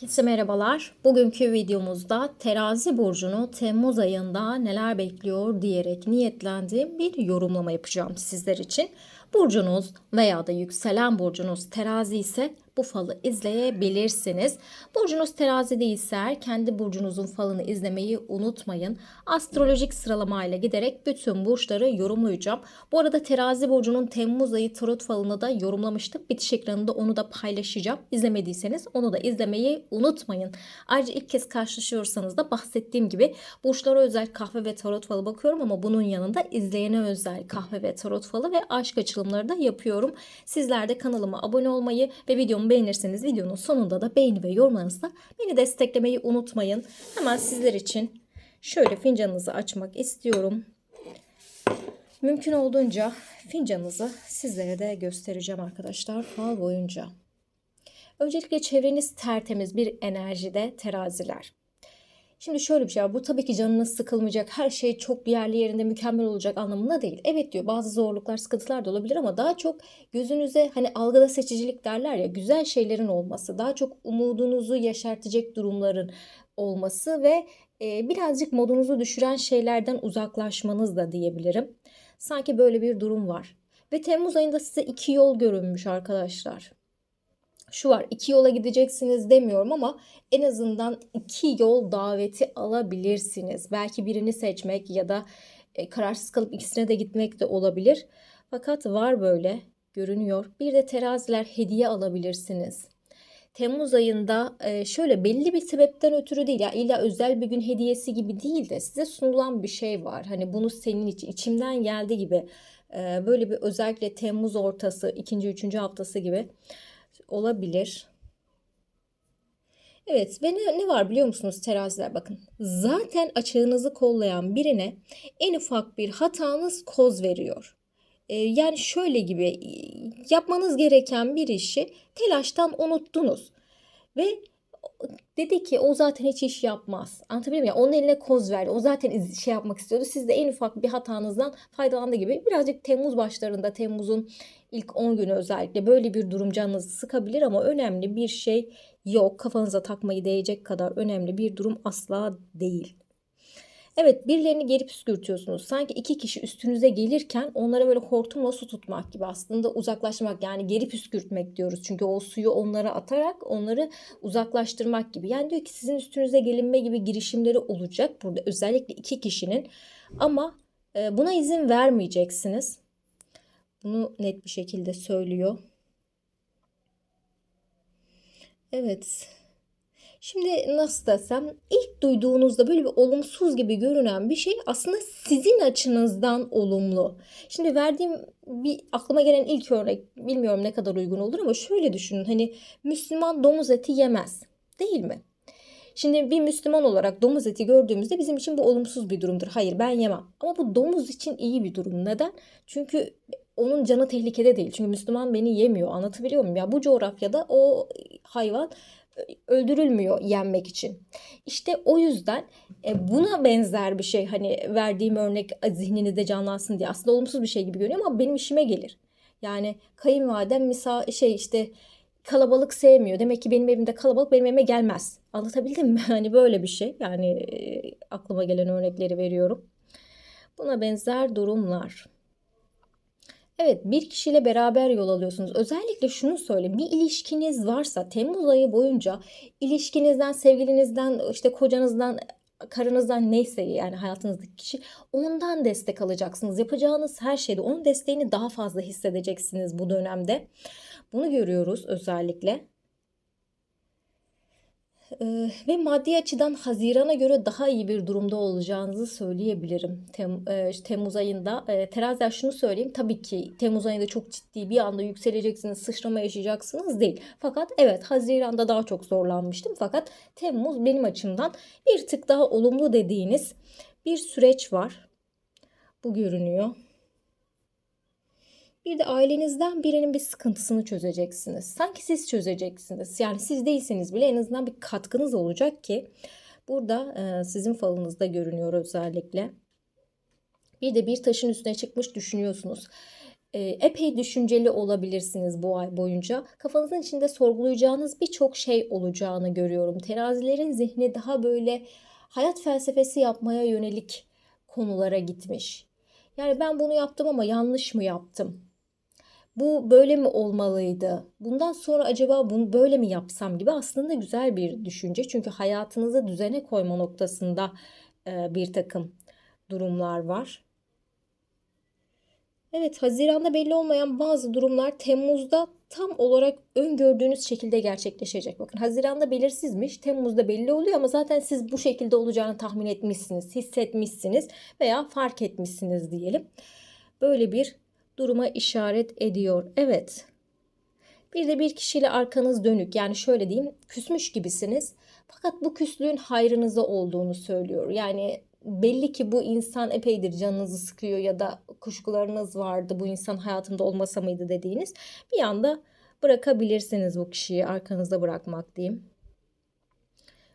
Herkese merhabalar. Bugünkü videomuzda terazi burcunu Temmuz ayında neler bekliyor diyerek niyetlendiğim bir yorumlama yapacağım sizler için. Burcunuz veya da yükselen burcunuz terazi ise bu falı izleyebilirsiniz. Burcunuz terazi değilse kendi burcunuzun falını izlemeyi unutmayın. Astrolojik sıralamayla giderek bütün burçları yorumlayacağım. Bu arada terazi burcunun Temmuz ayı tarot falını da yorumlamıştım. Bitiş ekranında onu da paylaşacağım. İzlemediyseniz onu da izlemeyi unutmayın. Ayrıca ilk kez karşılaşıyorsanız da bahsettiğim gibi burçlara özel kahve ve tarot falı bakıyorum ama bunun yanında izleyene özel kahve ve tarot falı ve aşk açılımları da yapıyorum. Sizler de kanalıma abone olmayı ve videomu beğenirseniz videonun sonunda da beğeni ve yorumlarınızla beni desteklemeyi unutmayın. Hemen sizler için şöyle fincanınızı açmak istiyorum. Mümkün olduğunca fincanınızı sizlere de göstereceğim arkadaşlar fal boyunca. Öncelikle çevreniz tertemiz bir enerjide teraziler. Şimdi şöyle bir şey var. Bu tabii ki canınız sıkılmayacak. Her şey çok yerli yerinde mükemmel olacak anlamında değil. Evet diyor bazı zorluklar, sıkıntılar da olabilir ama daha çok gözünüze hani algıda seçicilik derler ya güzel şeylerin olması, daha çok umudunuzu yaşartacak durumların olması ve e, birazcık modunuzu düşüren şeylerden uzaklaşmanız da diyebilirim. Sanki böyle bir durum var. Ve Temmuz ayında size iki yol görünmüş arkadaşlar şu var iki yola gideceksiniz demiyorum ama en azından iki yol daveti alabilirsiniz. Belki birini seçmek ya da e, kararsız kalıp ikisine de gitmek de olabilir. Fakat var böyle görünüyor. Bir de teraziler hediye alabilirsiniz. Temmuz ayında e, şöyle belli bir sebepten ötürü değil ya illa özel bir gün hediyesi gibi değil de size sunulan bir şey var. Hani bunu senin için içimden geldi gibi e, böyle bir özellikle Temmuz ortası ikinci üçüncü haftası gibi olabilir. Evet ve ne, ne var biliyor musunuz teraziler bakın. Zaten açığınızı kollayan birine en ufak bir hatanız koz veriyor. Ee, yani şöyle gibi yapmanız gereken bir işi telaştan unuttunuz. Ve dedi ki o zaten hiç iş yapmaz. Anlatabiliyor muyum? Yani onun eline koz verdi. O zaten şey yapmak istiyordu. Siz de en ufak bir hatanızdan faydalandı gibi. Birazcık Temmuz başlarında, Temmuz'un ilk 10 günü özellikle böyle bir durum canınızı sıkabilir ama önemli bir şey yok. Kafanıza takmayı değecek kadar önemli bir durum asla değil. Evet birilerini geri püskürtüyorsunuz. Sanki iki kişi üstünüze gelirken onlara böyle hortumla su tutmak gibi aslında uzaklaşmak yani geri püskürtmek diyoruz. Çünkü o suyu onlara atarak onları uzaklaştırmak gibi. Yani diyor ki sizin üstünüze gelinme gibi girişimleri olacak burada özellikle iki kişinin ama e, buna izin vermeyeceksiniz. Bunu net bir şekilde söylüyor. Evet. Şimdi nasıl desem ilk duyduğunuzda böyle bir olumsuz gibi görünen bir şey aslında sizin açınızdan olumlu. Şimdi verdiğim bir aklıma gelen ilk örnek bilmiyorum ne kadar uygun olur ama şöyle düşünün hani Müslüman domuz eti yemez değil mi? Şimdi bir Müslüman olarak domuz eti gördüğümüzde bizim için bu olumsuz bir durumdur. Hayır ben yemem. Ama bu domuz için iyi bir durum. Neden? Çünkü onun canı tehlikede değil. Çünkü Müslüman beni yemiyor. Anlatabiliyor muyum? Ya bu coğrafyada o hayvan öldürülmüyor yenmek için. İşte o yüzden e, buna benzer bir şey hani verdiğim örnek zihninizde canlansın diye aslında olumsuz bir şey gibi görünüyor ama benim işime gelir. Yani kayınvalidem misal şey işte kalabalık sevmiyor. Demek ki benim evimde kalabalık benim evime gelmez. Anlatabildim mi? Hani böyle bir şey. Yani e, aklıma gelen örnekleri veriyorum. Buna benzer durumlar. Evet bir kişiyle beraber yol alıyorsunuz. Özellikle şunu söyle bir ilişkiniz varsa Temmuz ayı boyunca ilişkinizden, sevgilinizden, işte kocanızdan, karınızdan neyse yani hayatınızdaki kişi ondan destek alacaksınız. Yapacağınız her şeyde onun desteğini daha fazla hissedeceksiniz bu dönemde. Bunu görüyoruz özellikle. Ee, ve maddi açıdan Haziran'a göre daha iyi bir durumda olacağınızı söyleyebilirim. Tem, e, Temmuz ayında. E, teraziler şunu söyleyeyim. Tabii ki Temmuz ayında çok ciddi bir anda yükseleceksiniz, sıçrama yaşayacaksınız değil. Fakat evet Haziran'da daha çok zorlanmıştım. Fakat Temmuz benim açımdan bir tık daha olumlu dediğiniz bir süreç var. Bu görünüyor. Bir de ailenizden birinin bir sıkıntısını çözeceksiniz. Sanki siz çözeceksiniz. Yani siz değilseniz bile en azından bir katkınız olacak ki burada e, sizin falınızda görünüyor özellikle. Bir de bir taşın üstüne çıkmış düşünüyorsunuz. e, epey düşünceli olabilirsiniz bu ay boyunca. Kafanızın içinde sorgulayacağınız birçok şey olacağını görüyorum. Terazilerin zihni daha böyle hayat felsefesi yapmaya yönelik konulara gitmiş. Yani ben bunu yaptım ama yanlış mı yaptım? Bu böyle mi olmalıydı? Bundan sonra acaba bunu böyle mi yapsam gibi aslında güzel bir düşünce. Çünkü hayatınızı düzene koyma noktasında e, bir takım durumlar var. Evet, Haziran'da belli olmayan bazı durumlar Temmuz'da tam olarak öngördüğünüz şekilde gerçekleşecek. Bakın Haziran'da belirsizmiş, Temmuz'da belli oluyor ama zaten siz bu şekilde olacağını tahmin etmişsiniz, hissetmişsiniz veya fark etmişsiniz diyelim. Böyle bir duruma işaret ediyor. Evet. Bir de bir kişiyle arkanız dönük. Yani şöyle diyeyim, küsmüş gibisiniz. Fakat bu küslüğün hayrınıza olduğunu söylüyor. Yani belli ki bu insan epeydir canınızı sıkıyor ya da kuşkularınız vardı bu insan hayatımda olmasa mıydı dediğiniz bir anda bırakabilirsiniz bu kişiyi arkanızda bırakmak diyeyim.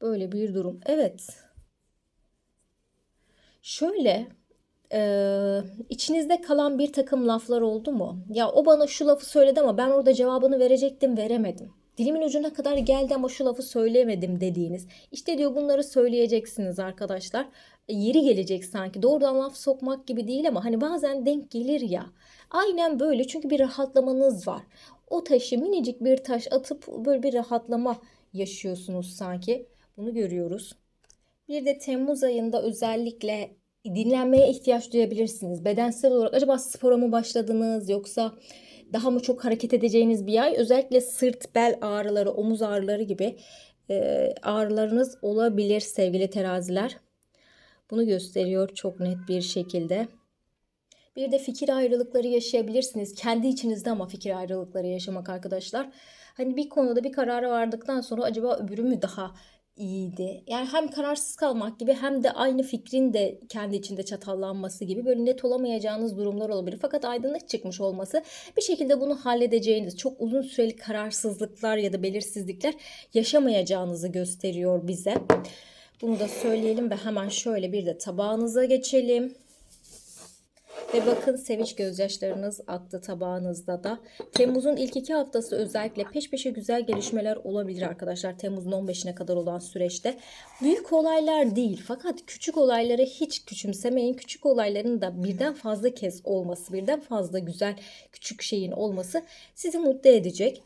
Böyle bir durum. Evet. Şöyle e, içinizde kalan bir takım laflar oldu mu? Ya o bana şu lafı söyledi ama ben orada cevabını verecektim veremedim. Dilimin ucuna kadar geldi ama şu lafı söyleyemedim dediğiniz. İşte diyor bunları söyleyeceksiniz arkadaşlar. E, yeri gelecek sanki. Doğrudan laf sokmak gibi değil ama hani bazen denk gelir ya. Aynen böyle çünkü bir rahatlamanız var. O taşı minicik bir taş atıp böyle bir rahatlama yaşıyorsunuz sanki. Bunu görüyoruz. Bir de Temmuz ayında özellikle dinlenmeye ihtiyaç duyabilirsiniz. Bedensel olarak acaba spora mı başladınız yoksa daha mı çok hareket edeceğiniz bir ay? Özellikle sırt, bel ağrıları, omuz ağrıları gibi e, ağrılarınız olabilir sevgili teraziler. Bunu gösteriyor çok net bir şekilde. Bir de fikir ayrılıkları yaşayabilirsiniz. Kendi içinizde ama fikir ayrılıkları yaşamak arkadaşlar. Hani bir konuda bir karara vardıktan sonra acaba öbürü mü daha iyiydi. Yani hem kararsız kalmak gibi hem de aynı fikrin de kendi içinde çatallanması gibi böyle net olamayacağınız durumlar olabilir. Fakat aydınlık çıkmış olması bir şekilde bunu halledeceğiniz, çok uzun süreli kararsızlıklar ya da belirsizlikler yaşamayacağınızı gösteriyor bize. Bunu da söyleyelim ve hemen şöyle bir de tabağınıza geçelim. Ve bakın sevinç gözyaşlarınız aktı tabağınızda da. Temmuz'un ilk iki haftası özellikle peş peşe güzel gelişmeler olabilir arkadaşlar. Temmuz'un 15'ine kadar olan süreçte. Büyük olaylar değil fakat küçük olayları hiç küçümsemeyin. Küçük olayların da birden fazla kez olması, birden fazla güzel küçük şeyin olması sizi mutlu edecek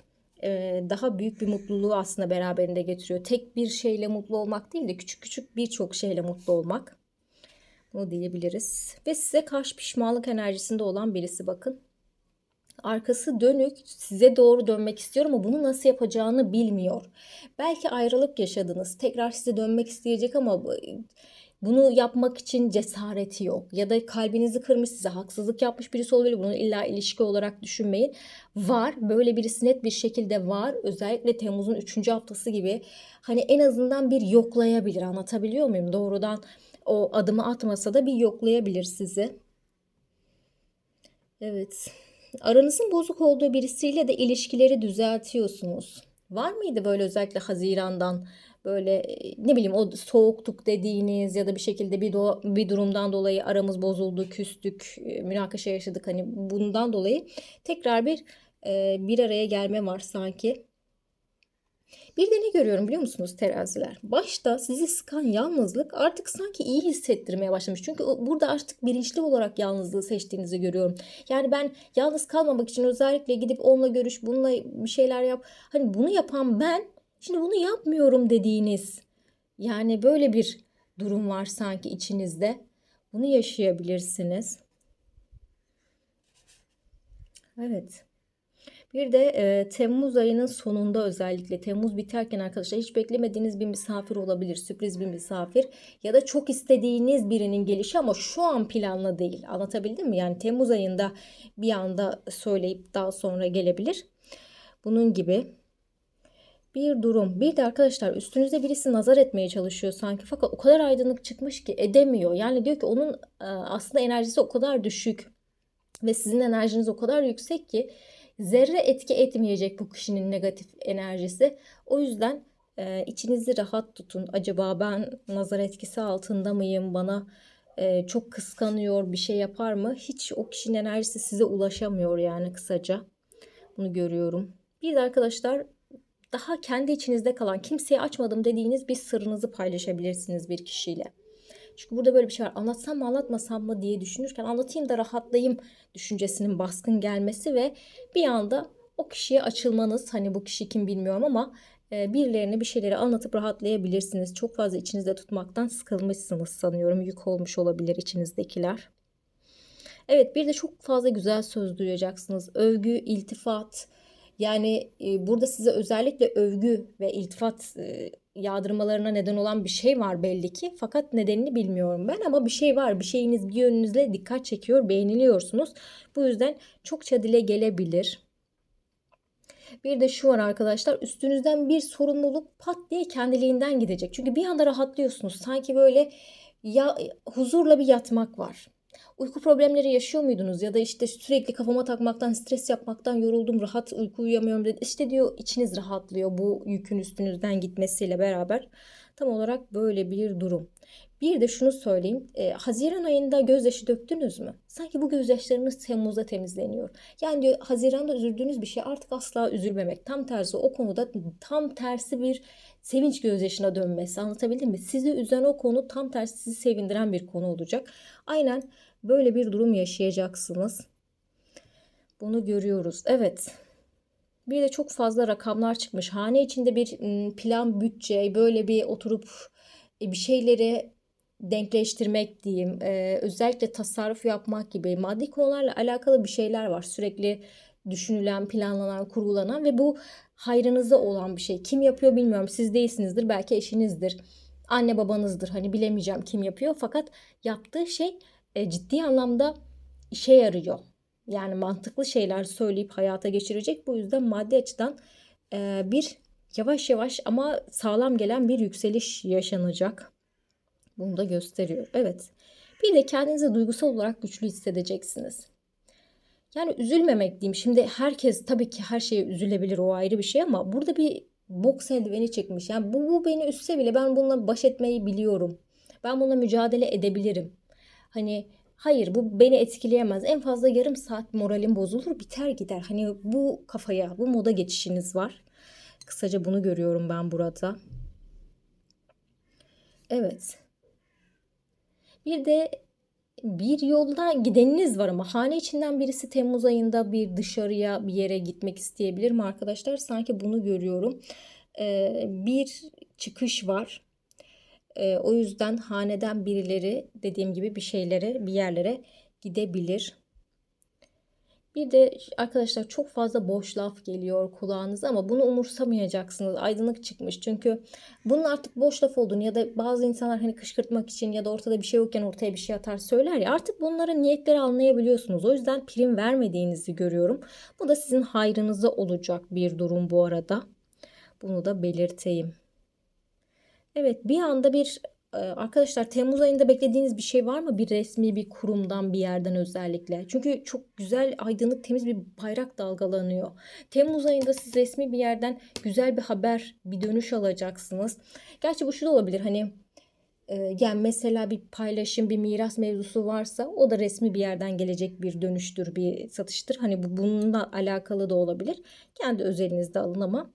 daha büyük bir mutluluğu aslında beraberinde getiriyor. Tek bir şeyle mutlu olmak değil de küçük küçük birçok şeyle mutlu olmak. Bunu diyebiliriz. Ve size karşı pişmanlık enerjisinde olan birisi bakın. Arkası dönük size doğru dönmek istiyor ama bunu nasıl yapacağını bilmiyor. Belki ayrılık yaşadınız. Tekrar size dönmek isteyecek ama bunu yapmak için cesareti yok. Ya da kalbinizi kırmış size haksızlık yapmış birisi olabilir. Bunu illa ilişki olarak düşünmeyin. Var. Böyle birisi net bir şekilde var. Özellikle Temmuz'un 3. haftası gibi. Hani en azından bir yoklayabilir. Anlatabiliyor muyum? Doğrudan o adımı atmasa da bir yoklayabilir sizi. Evet. Aranızın bozuk olduğu birisiyle de ilişkileri düzeltiyorsunuz. Var mıydı böyle özellikle Haziran'dan böyle e, ne bileyim o soğuktuk dediğiniz ya da bir şekilde bir do bir durumdan dolayı aramız bozuldu, küstük, e, münakaşa yaşadık hani bundan dolayı tekrar bir e, bir araya gelme var sanki. Bir de ne görüyorum biliyor musunuz teraziler? Başta sizi sıkan yalnızlık artık sanki iyi hissettirmeye başlamış. Çünkü burada artık bilinçli olarak yalnızlığı seçtiğinizi görüyorum. Yani ben yalnız kalmamak için özellikle gidip onunla görüş, bununla bir şeyler yap. Hani bunu yapan ben şimdi bunu yapmıyorum dediğiniz yani böyle bir durum var sanki içinizde. Bunu yaşayabilirsiniz. Evet. Bir de e, Temmuz ayının sonunda özellikle Temmuz biterken arkadaşlar hiç beklemediğiniz bir misafir olabilir. Sürpriz bir misafir ya da çok istediğiniz birinin gelişi ama şu an planlı değil. Anlatabildim mi? Yani Temmuz ayında bir anda söyleyip daha sonra gelebilir. Bunun gibi bir durum. Bir de arkadaşlar üstünüzde birisi nazar etmeye çalışıyor sanki fakat o kadar aydınlık çıkmış ki edemiyor. Yani diyor ki onun aslında enerjisi o kadar düşük ve sizin enerjiniz o kadar yüksek ki zerre etki etmeyecek bu kişinin negatif enerjisi. O yüzden e, içinizi rahat tutun. Acaba ben nazar etkisi altında mıyım? Bana e, çok kıskanıyor, bir şey yapar mı? Hiç o kişinin enerjisi size ulaşamıyor yani kısaca. Bunu görüyorum. Bir de arkadaşlar daha kendi içinizde kalan, kimseye açmadım dediğiniz bir sırrınızı paylaşabilirsiniz bir kişiyle. Çünkü burada böyle bir şey var. Anlatsam mı anlatmasam mı diye düşünürken anlatayım da rahatlayayım düşüncesinin baskın gelmesi ve bir anda o kişiye açılmanız hani bu kişi kim bilmiyorum ama e, birilerine bir şeyleri anlatıp rahatlayabilirsiniz. Çok fazla içinizde tutmaktan sıkılmışsınız sanıyorum. Yük olmuş olabilir içinizdekiler. Evet bir de çok fazla güzel söz duyacaksınız. Övgü, iltifat. Yani e, burada size özellikle övgü ve iltifat e, yağdırmalarına neden olan bir şey var belli ki. Fakat nedenini bilmiyorum ben ama bir şey var. Bir şeyiniz bir yönünüzle dikkat çekiyor, beğeniliyorsunuz. Bu yüzden çokça dile gelebilir. Bir de şu var arkadaşlar üstünüzden bir sorumluluk pat diye kendiliğinden gidecek. Çünkü bir anda rahatlıyorsunuz. Sanki böyle ya huzurla bir yatmak var. Uyku problemleri yaşıyor muydunuz ya da işte sürekli kafama takmaktan, stres yapmaktan yoruldum, rahat uyku uyuyamıyorum dedi. İşte diyor içiniz rahatlıyor bu yükün üstünüzden gitmesiyle beraber. Tam olarak böyle bir durum. Bir de şunu söyleyeyim. E, Haziran ayında gözyaşı döktünüz mü? Sanki bu gözyaşlarınız Temmuz'da temizleniyor. Yani diyor Haziran'da üzüldüğünüz bir şey artık asla üzülmemek. Tam tersi o konuda tam tersi bir sevinç gözyaşına dönmesi. Anlatabildim mi? Sizi üzen o konu tam tersi sizi sevindiren bir konu olacak. Aynen böyle bir durum yaşayacaksınız. Bunu görüyoruz. Evet. Bir de çok fazla rakamlar çıkmış. Hane içinde bir plan, bütçe, böyle bir oturup e, bir şeyleri denkleştirmek diyeyim. Ee, özellikle tasarruf yapmak gibi maddi konularla alakalı bir şeyler var. Sürekli düşünülen, planlanan, kurgulanan ve bu hayrınıza olan bir şey. Kim yapıyor bilmiyorum. Siz değilsinizdir. Belki eşinizdir. Anne babanızdır. Hani bilemeyeceğim kim yapıyor. Fakat yaptığı şey e, ciddi anlamda işe yarıyor. Yani mantıklı şeyler söyleyip hayata geçirecek. Bu yüzden maddi açıdan e, bir yavaş yavaş ama sağlam gelen bir yükseliş yaşanacak. Bunu da gösteriyor. Evet. Bir de kendinizi duygusal olarak güçlü hissedeceksiniz. Yani üzülmemek diyeyim. Şimdi herkes tabii ki her şeye üzülebilir o ayrı bir şey ama burada bir boks eldiveni çekmiş. Yani bu, bu beni üstse bile ben bununla baş etmeyi biliyorum. Ben bununla mücadele edebilirim. Hani hayır bu beni etkileyemez. En fazla yarım saat moralim bozulur biter gider. Hani bu kafaya bu moda geçişiniz var. Kısaca bunu görüyorum ben burada. Evet. Bir de bir yolda gideniniz var ama hane içinden birisi Temmuz ayında bir dışarıya bir yere gitmek isteyebilir mi arkadaşlar? Sanki bunu görüyorum. Ee, bir çıkış var. Ee, o yüzden haneden birileri dediğim gibi bir şeylere bir yerlere gidebilir. Bir de arkadaşlar çok fazla boş laf geliyor kulağınıza ama bunu umursamayacaksınız. Aydınlık çıkmış. Çünkü bunun artık boş laf olduğunu ya da bazı insanlar hani kışkırtmak için ya da ortada bir şey yokken ortaya bir şey atar söyler ya artık bunların niyetleri anlayabiliyorsunuz. O yüzden prim vermediğinizi görüyorum. Bu da sizin hayrınıza olacak bir durum bu arada. Bunu da belirteyim. Evet bir anda bir ee, arkadaşlar Temmuz ayında beklediğiniz bir şey var mı? Bir resmi bir kurumdan bir yerden özellikle. Çünkü çok güzel aydınlık temiz bir bayrak dalgalanıyor. Temmuz ayında siz resmi bir yerden güzel bir haber, bir dönüş alacaksınız. Gerçi bu şu da olabilir hani e, yani mesela bir paylaşım, bir miras mevzusu varsa o da resmi bir yerden gelecek bir dönüştür, bir satıştır. Hani bu bununla alakalı da olabilir. Kendi özelinizde alın ama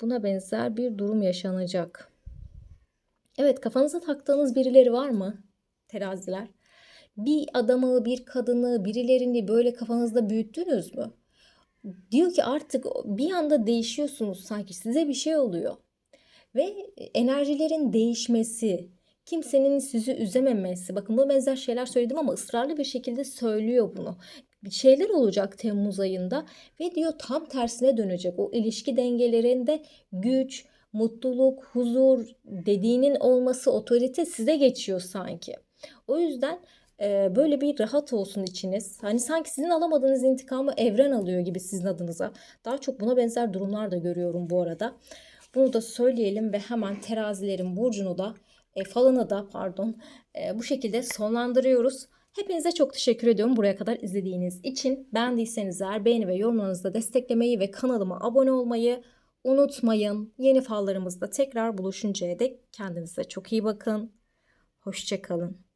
buna benzer bir durum yaşanacak. Evet kafanıza taktığınız birileri var mı? Teraziler. Bir adamı, bir kadını, birilerini böyle kafanızda büyüttünüz mü? Diyor ki artık bir anda değişiyorsunuz sanki size bir şey oluyor. Ve enerjilerin değişmesi, kimsenin sizi üzememesi. Bakın bu benzer şeyler söyledim ama ısrarlı bir şekilde söylüyor bunu. Bir şeyler olacak Temmuz ayında ve diyor tam tersine dönecek. O ilişki dengelerinde güç, mutluluk, huzur dediğinin olması otorite size geçiyor sanki. O yüzden e, böyle bir rahat olsun içiniz. Hani sanki sizin alamadığınız intikamı evren alıyor gibi sizin adınıza. Daha çok buna benzer durumlar da görüyorum bu arada. Bunu da söyleyelim ve hemen terazilerin burcunu da e, falını da pardon e, bu şekilde sonlandırıyoruz. Hepinize çok teşekkür ediyorum buraya kadar izlediğiniz için. Beğendiyseniz eğer beğeni ve yorumlarınızda desteklemeyi ve kanalıma abone olmayı unutmayın. Yeni fallarımızda tekrar buluşuncaya dek kendinize çok iyi bakın. Hoşçakalın.